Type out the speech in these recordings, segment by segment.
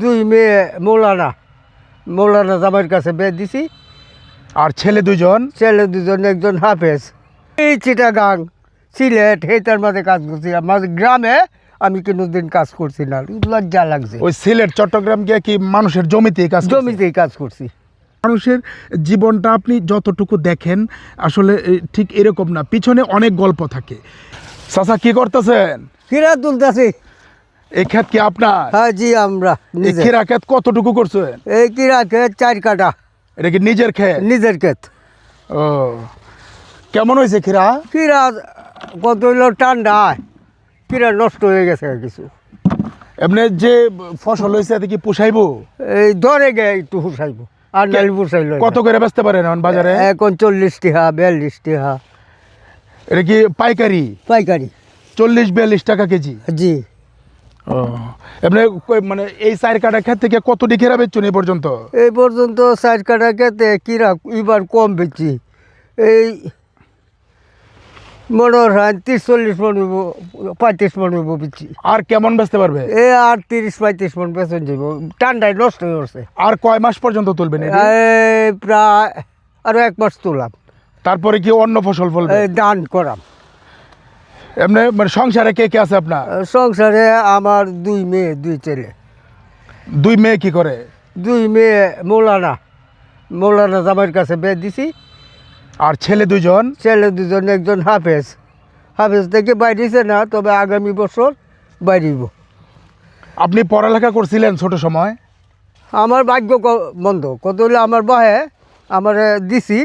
দুই মেয়ে মৌলানা মৌলানা জামাইয়ের কাছে বিয়ে দিছি। আর ছেলে দুজন ছেলে দুজন একজন হাফেজ। এই চিটাগাং সিলেট হেতার মাঝে কাজ করছি। আমার গ্রামে আমি কোনোদিন কাজ করছি না। লজ্জা লাগছে। ওই সিলেট চট্টগ্রাম গিয়ে কি মানুষের জমিতে কাজ? জমিতেই কাজ করছি। মানুষের জীবনটা আপনি যতটুকু দেখেন আসলে ঠিক এরকম না। পিছনে অনেক গল্প থাকে। চাচা কি করতেছেন? কিরা তুলতেছি। এই কি আপনার? হ্যাঁ জি আমরা এই ক্ষেত কতটুকু করছেন? এই কিরা ক্ষেত চার কাটা এটা কি নিজের ক্ষেত? নিজের ও কেমন হয়েছে কিরা কত হইল ঠান্ডা। কিরা নষ্ট হয়ে গেছে কিছু। এমনি যে ফসল হয়েছে এতে কি পোষাইবো? এই ধরে গে একটু আর কত করে বেচতে পারেন এখন বাজারে? এখন চল্লিশ টিহা বিয়াল্লিশ টিহা। এটা কি পাইকারি? পাইকারি। চল্লিশ বিয়াল্লিশ টাকা কেজি। জি। ও। এমনি মানে এই চার কাটা ক্ষেত থেকে কতটি খেরা বেচছেন এই পর্যন্ত? এই পর্যন্ত চার কাটা খেতে কিরা এবার কম বেচি এই মনে হয় তিরিশ চল্লিশ মন পঁয়ত্রিশ মন বেচি আর কেমন বেচতে পারবে? এ আর তিরিশ পঁয়ত্রিশ মন বেতন যাব ঠান্ডায় নষ্ট হয়ে গেছে। আর কয় মাস পর্যন্ত তুলবেন প্রায় আরও এক মাস তুলাম। তারপরে কি অন্য ফসল ফলবে? দান করাম। এমনি মানে সংসারে কে কে আছে আপনার? সংসারে আমার দুই মেয়ে দুই ছেলে। দুই মেয়ে কি করে? দুই মেয়ে মৌলানা। মৌলানা জামাইয়ের কাছে বিয়ে দিছি। আর ছেলে দুজন ছেলে দুজন একজন হাফেজ। হাফেজ থেকে বাইরেছে না তবে আগামী বছর বাইরিব আপনি পড়ালেখা করছিলেন ছোট সময়? আমার ভাগ্য বন্ধ কত হলে আমার বহে আমার দিছি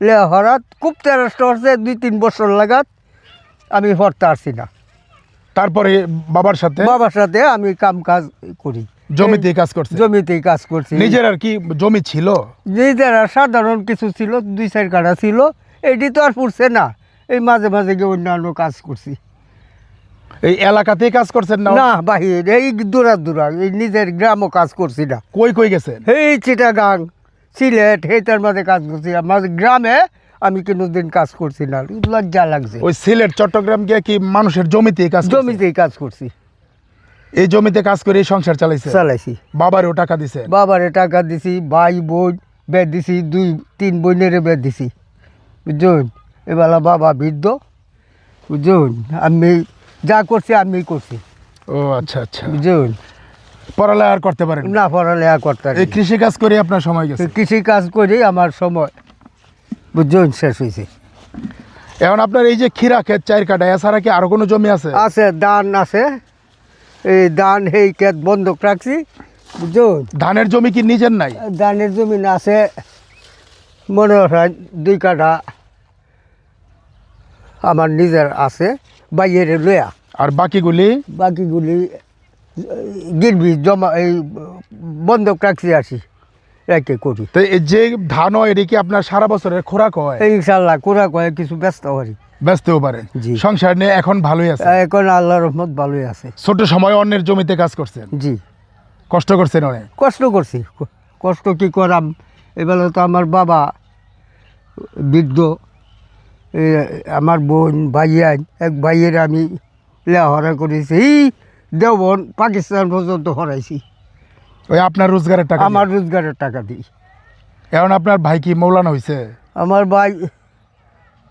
লে হরাত খুব তেরষ্ট হচ্ছে দুই তিন বছর লাগাত। আমি হরতে আসছি না। তারপরে বাবার সাথে বাবার সাথে আমি কাম কাজ করি। জমিতে কাজ করছি? জমিতেই কাজ করছি। নিজের আর কি জমি ছিল? নিজের আর সাধারণ কিছু ছিল দুই চার কাটা ছিল। এটি তো আর পড়ছে না। এই মাঝে মাঝে গিয়ে অন্যান্য কাজ করছি। এই এলাকাতেই কাজ করছেন না? না বাহির এই দূরা দূরা এই নিজের গ্রামও কাজ করছি না। কই কই গেছেন? এই চিটাগাং সিলেট হেতার মাঝে কাজ করছি। আমার গ্রামে আমি কোনোদিন কাজ করছি না। লজ্জা লাগছে। ওই সিলেট চট্টগ্রাম গিয়ে কি মানুষের জমিতে কাজ জমি জমিতেই কাজ করছি। এই জমিতে কাজ করে এই সংসার চালাইছে? চালাইছি। বাবারও টাকা দিছে? বাবারে টাকা দিছি ভাই বোন বেদ দিছি দুই তিন বোনেরে বেদ দিছি। বুঝুন এবেলা বাবা বৃদ্ধ। বুঝুন আমি যা করছি আমি করছি। ও আচ্ছা আচ্ছা। বুঝুন পড়ালেখা করতে পারেন? না। না পড়ালেখা করতে এই কৃষি কাজ করে আপনার সময় গেছে? কৃষি কাজ করি আমার সময়। বুঝুন শেষ হয়েছে এখন আপনার এই যে খিরা ক্ষেত চার কাটা এছাড়া কি আরও কোনো জমি আছে? আছে ধান আছে। এই ধান এই ক্ষেত বন্ধক রাখছি বুঝুন ধানের জমি কি নিজের নাই? ধানের জমিন আছে। মনে হয় দুই কাঠা আমার নিজের আছে বাইয়ের লয়া আর বাকিগুলি? বাকিগুলি গিরবি জমা এই বন্ধক রাখছি আসি রেখে করি। তো এই যে ধান হয় এটা কি আপনার সারা বছরের খোরাক হয়? ইনশাল্লাহ কোরা কয়ে কিছু ব্যস্ত পারি ব্যস্তও পারেন জি। সংসার নিয়ে এখন ভালোই আছে? এখন আল্লাহ রহমত ভালোই আছে। ছোট সময় অন্যের জমিতে কাজ করছেন? জি। কষ্ট করছেন অনেক? কষ্ট করছি। কষ্ট কি করাম? এবেলা তো আমার বাবা বৃদ্ধ আমার বোন ভাইয়ান এক ভাইয়ের আমি লেহরা করেছি। এই দেবন পাকিস্তান পর্যন্ত হরাইছি ওই আপনার রোজগারের টাকা আমার রোজগারের টাকা দিই। এখন আপনার ভাই কি মৌলানা হয়েছে আমার ভাই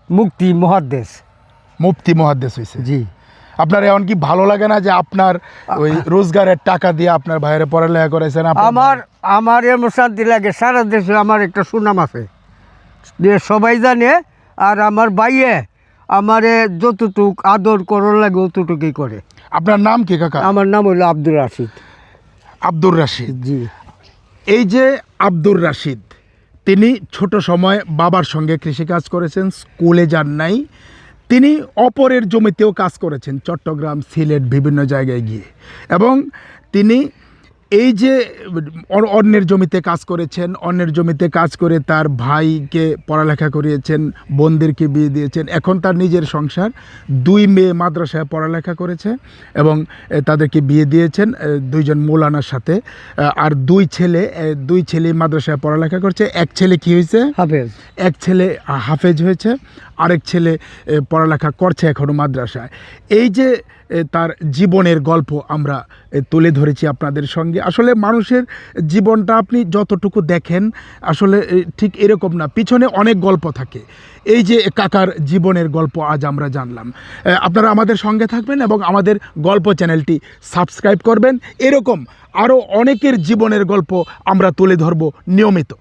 মুক্তি মহাদেশ মুফতি মহাদ্দেশ হয়েছে জি। আপনার এমন কি ভালো লাগে না যে আপনার ওই রোজগারের টাকা দিয়ে আপনার ভাইয়ের পড়ালেখা করেছেন আমার আমার এমন শান্তি লাগে সারা দেশে আমার একটা সুনাম আছে। সবাই জানে আর আমার ভাইয়ে আমারে যতটুক আদর করার লাগে অতটুকুই করে। আপনার নাম কি কাকা? আমার নাম হলো আব্দুল রাশিদ। আব্দুর রাশিদ। জি। এই যে আব্দুর রাশিদ তিনি ছোট সময় বাবার সঙ্গে কৃষিকাজ করেছেন স্কুলে যান নাই। তিনি অপরের জমিতেও কাজ করেছেন চট্টগ্রাম সিলেট বিভিন্ন জায়গায় গিয়ে। এবং তিনি এই যে অন্যের জমিতে কাজ করেছেন অন্যের জমিতে কাজ করে তার ভাইকে পড়ালেখা করিয়েছেন বোনদেরকে বিয়ে দিয়েছেন এখন তার নিজের সংসার। দুই মেয়ে মাদ্রাসায় পড়ালেখা করেছে এবং তাদেরকে বিয়ে দিয়েছেন দুইজন মৌলানার সাথে। আর দুই ছেলে দুই ছেলে মাদ্রাসায় পড়ালেখা করছে। এক ছেলে কি হয়েছে? হাফেজ। এক ছেলে হাফেজ হয়েছে। আরেক ছেলে পড়ালেখা করছে এখনও মাদ্রাসায়। এই যে তার জীবনের গল্প আমরা তুলে ধরেছি আপনাদের সঙ্গে। আসলে মানুষের জীবনটা আপনি যতটুকু দেখেন, আসলে ঠিক এরকম না। পিছনে অনেক গল্প থাকে। এই যে কাকার জীবনের গল্প আজ আমরা জানলাম। আপনারা আমাদের সঙ্গে থাকবেন এবং আমাদের গল্প চ্যানেলটি সাবস্ক্রাইব করবেন। এরকম আরও অনেকের জীবনের গল্প আমরা তুলে ধরব নিয়মিত।